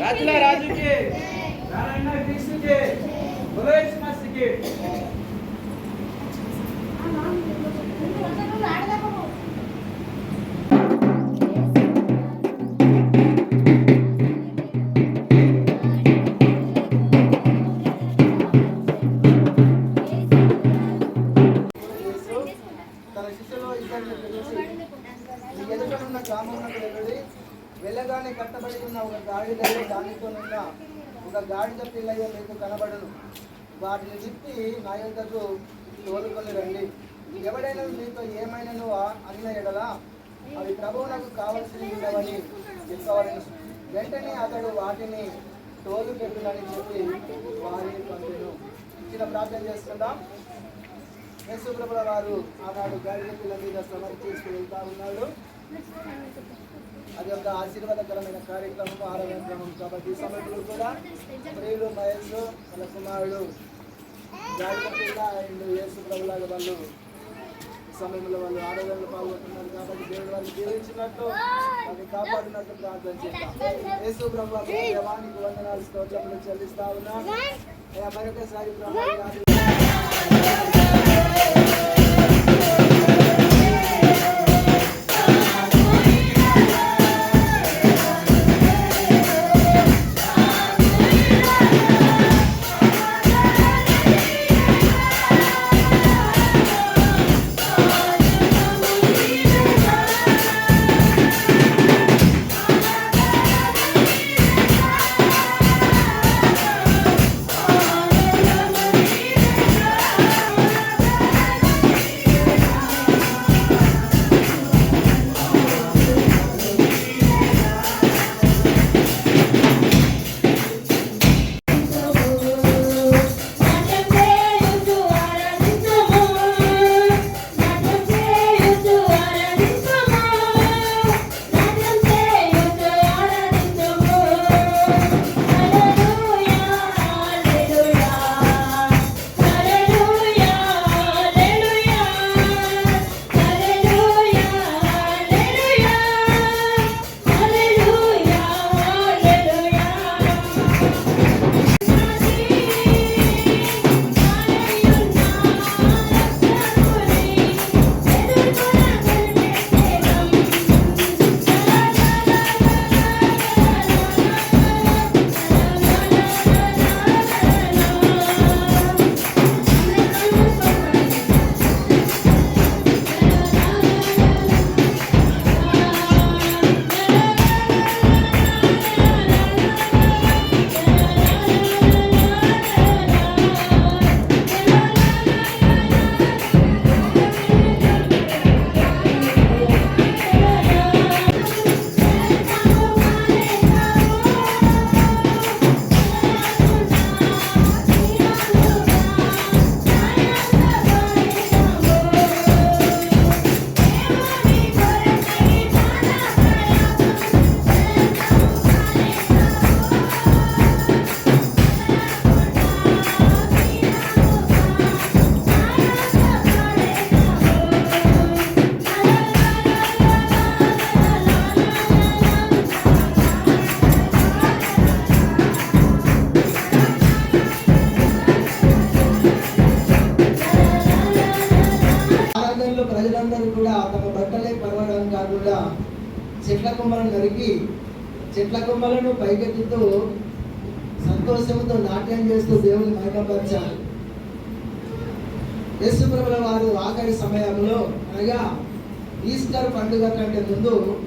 రాజుల రాజుకి నారాయణ కృష్ణుకి ఉదయ్ మాస్కి గాడిదలో దానితో ఉన్న ఒక గాడిద పిల్లయ్య మీకు కనబడను. వాటిని తిప్పి నా యొక్కకు తోలుకొని రండి. ఎవడైనా మీతో ఏమైనాను అన్న ఎడలా? అవి ప్రభువునకు కావలసినవి ఉండవని చెప్పవలను. వెంటనే అతడు వాటిని తోలు పెట్టునని చెప్పి వారిని పంపిను. ఇచ్చిన ప్రార్థన చేసుకుందాం. యేసుప్రభుల వారు ఆనాడు గాడిద పిల్ల మీద సవారి తీసుకు వెళ్తా ఉన్నాడు. అది ఒక ఆశీర్వాదకరమైన కార్యక్రమం ఆరోగ్య క్రమం కాబట్టి ఈ సమయంలో కూడా స్త్రీలు మహేష్ వాళ్ళ కుమారుడు గాడిద అండ్ యేసు ప్రభులాగా వాళ్ళు సమయంలో వాళ్ళు ఆరోగ్యంలో పాల్గొంటున్నారు కాబట్టి దేవుడు వాళ్ళు జీవించినట్టు అది కాపాడినట్టు ప్రార్థన చేస్తాం యేసు ప్రభు దేవానికి వందనాలు స్తోత్రములు చెల్లిస్తా ఉన్నా. మరొకసారి ప్రభు చెట్ల కొమ్మలను నరికి చెట్ల కొమ్మలను పైకెత్తుతూ సంతోషంతో నాట్యం చేస్తూ దేవుని మహిమపరచాలి. యేసుప్రభుల వారు ఆఖరి సమయంలో అనగా ఈస్టర్ పండుగ కంటే ముందు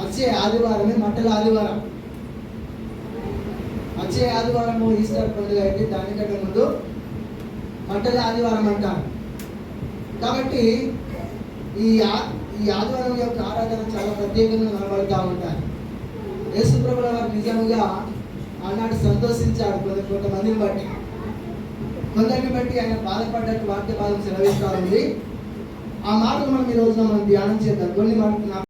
వచ్చే ఆదివారమే మట్టల ఆదివారం. వచ్చే ఆదివారము ఈస్టర్ పండుగ అయితే దానికంటే ముందు మట్టల ఆదివారం అంటారు. కాబట్టి ఈ ఆ- ఈ ఆదివారం యొక్క ఆరాధన చాలా ప్రత్యేకంగా కనబడుతూ ఉంటాయి. యేసుప్రభుల వారు నిజంగా ఆనాడు సంతోషించాడు కొంత కొంతమందిని బట్టి. కొందరిని బట్టి ఆయన బాధపడ్డట్టు వాక్య భాగం సెలవిస్తా ఉంది. ఆ మాటలు మనం ఈ రోజున మనం ధ్యానం చేద్దాం. కొన్ని మాటలు